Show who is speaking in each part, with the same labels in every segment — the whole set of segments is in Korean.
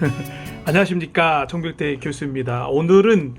Speaker 1: 안녕하십니까 정백대 교수입니다. 오늘은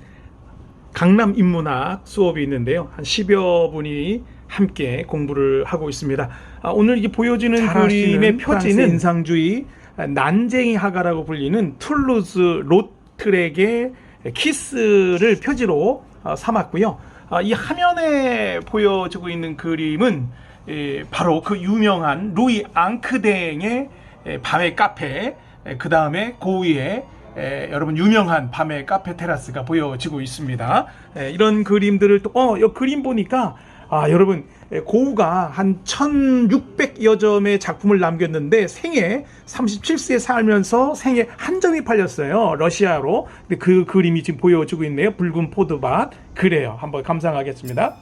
Speaker 1: 강남 인문학 수업이 있는데요. 한 10여 분이 함께 공부를 하고 있습니다. 아, 오늘 이게 보여지는
Speaker 2: 그림의
Speaker 1: 표지는 인상주의 난쟁이 하가라고 불리는 툴루즈 로트렉의 키스를 표지로 어, 삼았고요. 아, 이 화면에 보여지고 있는 그림은 예, 바로 그 유명한 루이 앙크댕의 예, 밤의 카페, 그 다음에 고위에 에, 여러분 유명한 밤의 카페 테라스가 보여지고 있습니다. 에, 이런 그림들을 또, 어, 이 그림 보니까, 아, 여러분, 에, 고우가 한 1600여 점의 작품을 남겼는데 생애 37세에 살면서 생애 한 점이 팔렸어요. 러시아로. 근데 그 그림이 지금 보여지고 있네요. 붉은 포도밭. 그래요. 한번 감상하겠습니다.